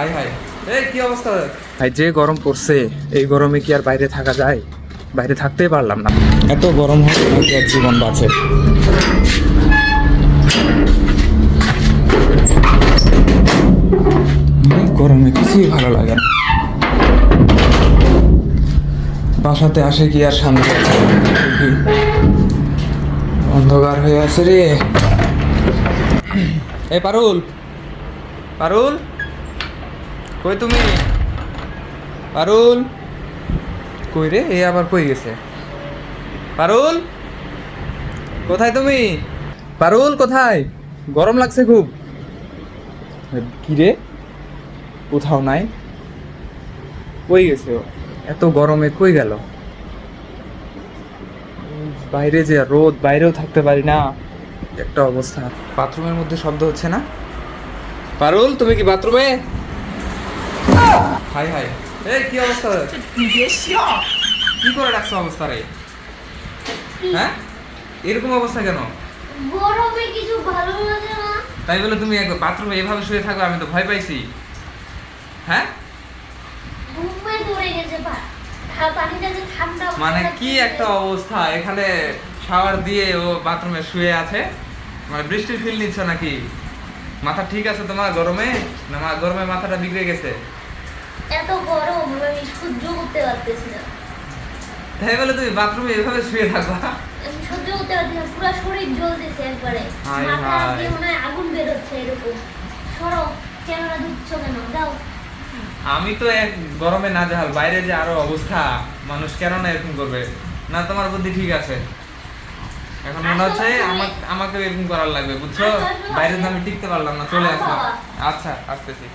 High hi. এই, কি অবস্থা? ভাই, যে গরম পড়ছে, এই গরমে কি আর বাইরে থাকা যায়? বাইরে থাকতেই পারলাম না। এত গরম এক জীবন বাঁচে? গরমে কিছুই ভালো লাগে না। বাসাতে আসে কি আর? খুবই অন্ধকার হয়ে আছে রে। এ পারুল। পারুল? কই তুমি? পারুল? কই রে? এ আবার কই গেছে? পারুল? কোথায় তুমি? পারুল, কোথায়? গরম লাগছে খুব। কি রে? কোথাও নাই। কই গেছে এত গরমে কই গেল? বাইরে যে রোদ, বাইরেও থাকতে পারি না। একটা অবস্থা। বাথরুমের মধ্যে শব্দ হচ্ছে না? পারুল, তুমি কি বাথরুমে? Hi hi. এই কি অবস্থা? কি করে অবস্থা রে? হ্যাঁ? এরকম অবস্থা কেন? গরমে কিছু ভালো লাগে না। তাই বলে তুমি একবার বাথরুমে এভাবে শুয়ে থাকো আমি তো ভয় পাইছি। হ্যাঁ? মানে কি একটা অবস্থা? এখানে শাওয়ার দিয়ে ও বাথরুমে শুয়ে আছে। মানে বৃষ্টির ফিল নিচ্ছে নাকি? মাথা ঠিক আছে তোমার গরমে? না গরমে মাথাটা বিগড়ে গেছে। এত গরম আমি সহ্য করতে পারতেছি না। তাই বলে তুমি বাথরুমে এভাবে শুয়ে থাকবা? আমি সহ্য করতে পারছি না পুরো শরীর জ্বলতেছে একবারে। মাথা দিয়ে মনে হয় আগুন এরকম। সরো ক্যামেরা ঢুকছো কেন? যাও আমি তো এক গরমে না জাহাল বাইরে যে আরও অবস্থা মানুষ কেন না এরকম করবে? না তোমার বুদ্ধি ঠিক আছে। এখন মনে হচ্ছে আমাকে আমাকে এরকম করার লাগবে বুঝছ? বাইরে তো আমি টিকতে পারলাম না চলে আসো। আসলাম। আচ্ছা আসতেছি।